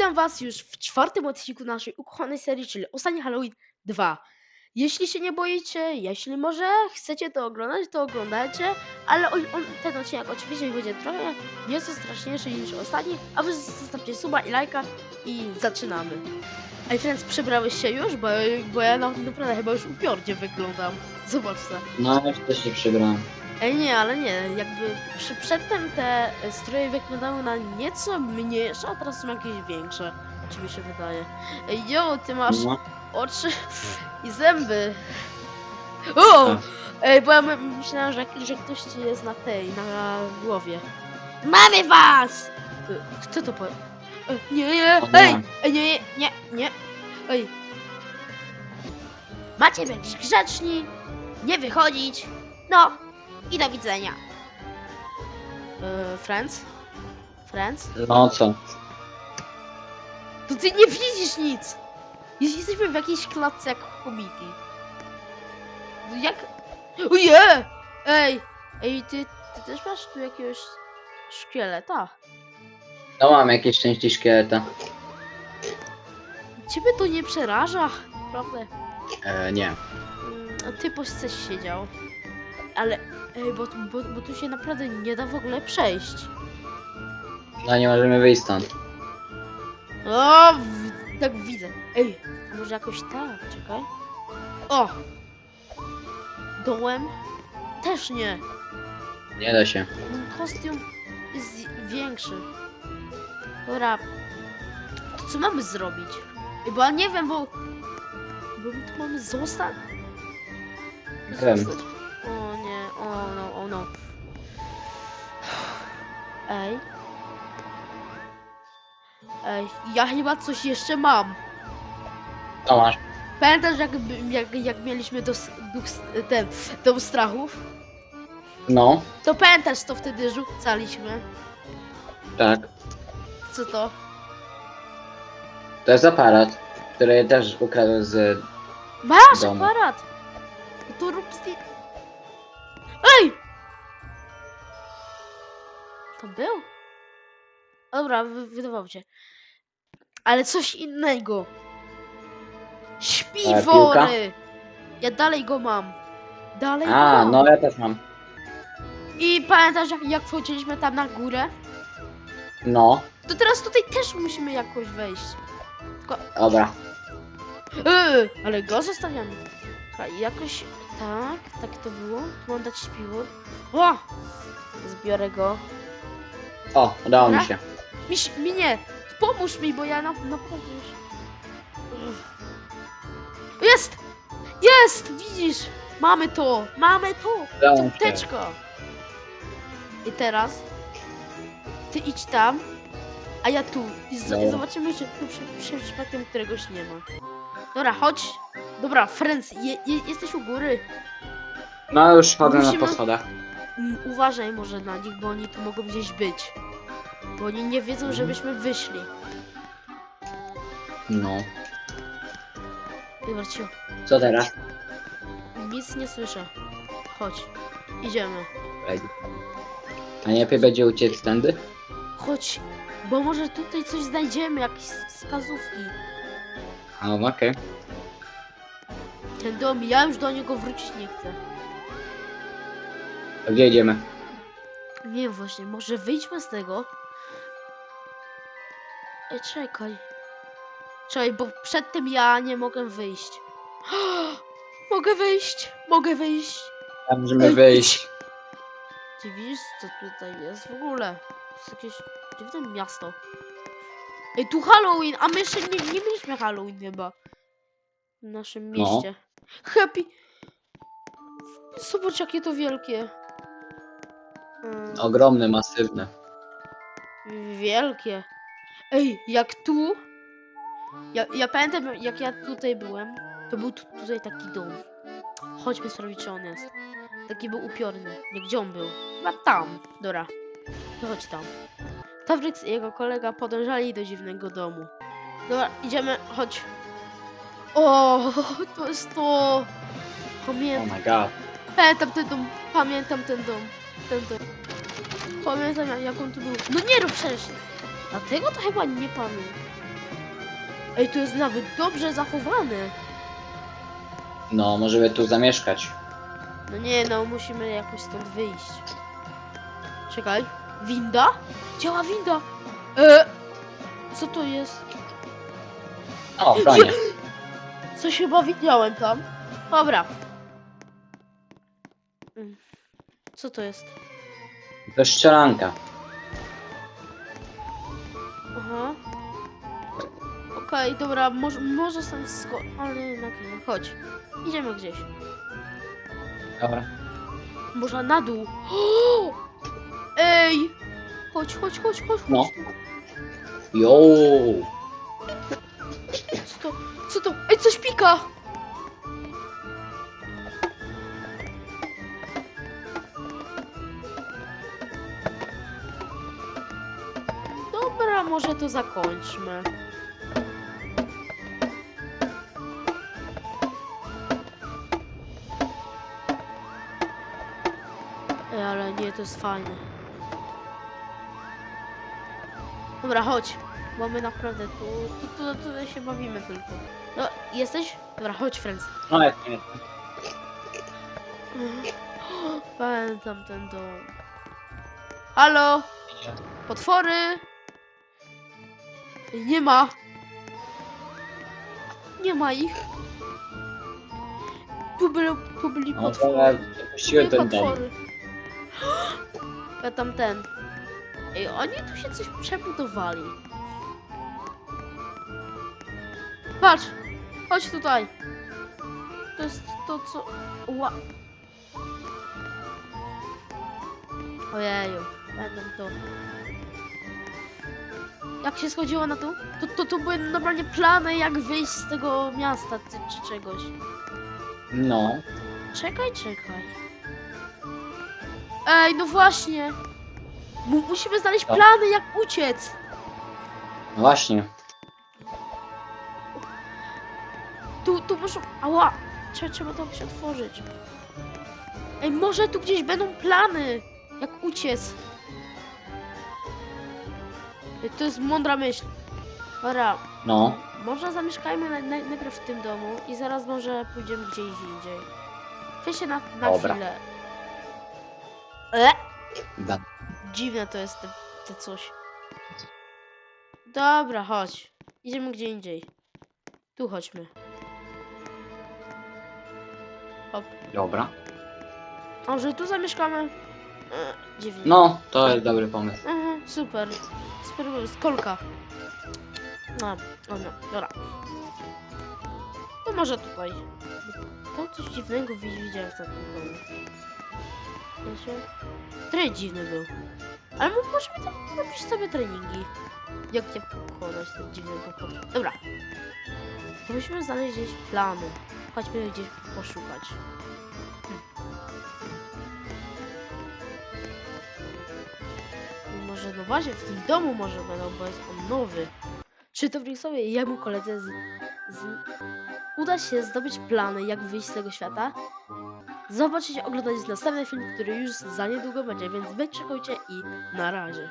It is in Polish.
Witam Was już w czwartym odcinku naszej ukochanej serii, czyli Ostatni Halloween 2. Jeśli się nie boicie, jeśli może chcecie to oglądać, to oglądajcie, ale on, on, ten odcinek oczywiście będzie trochę nieco straszniejszy niż ostatni, a Wy zostawcie suba i lajka i zaczynamy. Ej, friends, przebrałeś się już? Bo, bo ja na- naprawdę chyba już upiornie wyglądam. Zobaczcie. No, już też się przybrałem. Ej, nie, ale nie, jakby przy, przedtem te stroje wyglądały na nieco mniejsze, a teraz są jakieś większe. Czy mi się wydaje. Ej, jo, ty masz No, oczy i zęby. O! Tak. Ej, bo ja my, myślałem, że, że ktoś ci jest na tej, na głowie. Mamy was! E, Kto to powie? E, Nie, nie, ej! Ej, nie, nie, nie, nie. Ej. Macie być grzeczni, nie wychodzić. No, i do widzenia. E, friends? Friends? no co? To ty nie widzisz nic! Jest- Jesteśmy w jakiejś klatce jak chomiki. No Jak... Oje! Ej! Ej, ty, ty też masz tu jakiegoś szkieleta? No mam jakieś części szkieleta. Ciebie to nie przeraża, prawda? E, nie. Mm, A ty coś siedział. Ale... Ej, bo, bo, bo tu się naprawdę nie da w ogóle przejść. No nie możemy wyjść stąd. O, w, tak widzę. Ej, a może jakoś tak, czekaj. O! Dołem? Też nie. Nie da się. Ten kostium jest większy. Dobra. To co mamy zrobić? Ej, Bo ja nie wiem, bo... Bo my tu mamy zostać. Wiem. Zostać. O o no, o no. Ej. Ej, ja chyba coś jeszcze mam. To masz. Pamiętasz jak, jak, jak mieliśmy dos, duch, ten, dom strachów? No, To pamiętasz co wtedy rzucaliśmy? tak. Co to? To jest aparat, który też ukradł z... Masz domu. aparat! To rób zdję... Ej! To był? Dobra, wy, wydawało się. Ale coś innego. Śpiwory! Ja dalej go mam. Dalej go A, mam. no ja też mam. I pamiętasz jak, jak wchodziliśmy tam na górę? No, To teraz tutaj też musimy jakoś wejść. dobra. Yy, ale go zostawiamy. Jakoś tak, tak to było. Tu mam dać śpiwór. O! Zbiorę go. O, udało mi się. Miś, mi nie, pomóż mi, bo ja na, już... Uff. Jest! Jest! Widzisz? Mamy to! Mamy to! Udało mi się. Teczka! I teraz ty idź tam, a ja tu. I z- Dobra. zobaczymy, czy tu przy, przy, przypadkiem któregoś nie ma. Dobra, chodź. Dobra, Friends, je, je, jesteś u góry. No już chodzę na Musimy-. Mm, Uważaj może na nich, bo oni tu mogą gdzieś być. Bo oni nie wiedzą, Mhm. żebyśmy wyszli. No. Dobra, cicho. Co teraz? Nic nie słyszę. Chodź. Idziemy. A nie lepiej będzie uciec tędy? Chodź. Bo może tutaj coś znajdziemy, jakieś wskazówki. A, okej. Ten dom, ja już do niego wrócić nie chcę. A Gdzie idziemy? Nie wiem właśnie, może wyjdźmy z tego. Ej, czekaj. Czekaj, bo przedtem ja nie mogę wyjść. mogę wyjść, mogę wyjść. Tam możemy Ej, wyjść. Ty widzisz, co tutaj jest w ogóle? To jest jakieś dziwne miasto. Ej, tu Halloween, a my jeszcze nie, nie mieliśmy Halloween chyba. W naszym No. mieście. Happy. Zobacz, jakie to wielkie. Mm. Ogromny, masywny. Wielkie. Ej, jak tu? Ja, ja pamiętam, jak ja tutaj byłem, to był tu, tutaj taki dom. Chodźmy sprawdzić, czy on jest. Taki był upiorny. Nie, gdzie on był? Chyba tam. Dobra. To chodź tam. Tawryks i jego kolega podążali do dziwnego domu. Dobra, idziemy, chodź. O, to jest to. Oh Pamiętam. my god. Pamiętam ten dom, pamiętam ten dom, ten dom. Pamiętam jak- jak on tu był. No nie rób przecież. Dlatego to chyba nie pamiętam. Ej, to jest nawet dobrze zachowane. No, możemy tu zamieszkać. No nie, no musimy jakoś stąd wyjść. Czekaj. Winda? Działa winda! E, co to jest? O, fajnie. Coś chyba widziałem tam. Dobra. Co to jest? To strzelanka. Aha. Okej, dobra, może, może sam sko... Ale jednak nie. Chodź. Idziemy gdzieś. Dobra. Może na dół. Ej! Chodź, chodź, chodź, chodź, chodź. No. tu. Co to? Co to? Ej, coś pika! Dobra, może to zakończmy. Ej, ale nie, to jest fajne. Dobra, chodź. Bo my naprawdę tu, tu, tu, tu się bawimy tylko. No, jesteś? Dobra, chodź, friends. No, jak nie. Pamiętam ten dom. Halo? Potwory? Nie ma. Nie ma ich. Tu byli, tu byli No, potwory. Nie ten dom. potwory. Ja tam ten. Ej, oni tu się coś przebudowali. Patrz! Chodź tutaj. To jest to, co... Ła... Ojeju, będą to. Jak się schodziło na to? To, to, to były normalnie plany, jak wyjść z tego miasta czy, czy czegoś. No. Czekaj, czekaj. Ej, no właśnie. Mu- musimy znaleźć Co? plany, jak uciec. No właśnie. Tu, tu muszą... Ała! Trzeba, trzeba to się otworzyć. Ej, może tu gdzieś będą plany, jak uciec. Ej, to jest mądra myśl. Dobra, No. może zamieszkajmy na, na, najpierw w tym domu i zaraz może pójdziemy gdzieś indziej. Weź się na, na Dobra. chwilę. E? Da. Dziwne to jest te, te coś. Dobra, chodź. Idziemy gdzie indziej. Tu chodźmy. Hop. Dobra. A że tu zamieszkamy? E, dziwnie. No, to jest dobry pomysł. Aha, super. Super pomysł. Kolka. No, no, no, dobra. To może tutaj. Tam coś dziwnego wi- widziałem w tym domu. Wiecie? Dziwny był. Ale mo- możemy tam robić sobie treningi. Jak nie pokonać ten dziwny pokój. Dobra. To musimy znaleźć gdzieś plany. Chodźmy gdzieś poszukać. Może no właśnie w tym domu może będą, bo jest on nowy. Czy to sobie i jemu koledze z, z... uda się zdobyć plany, jak wyjść z tego świata? Zobaczycie, oglądać następny film, który już za niedługo będzie, więc wyczekujcie i na razie.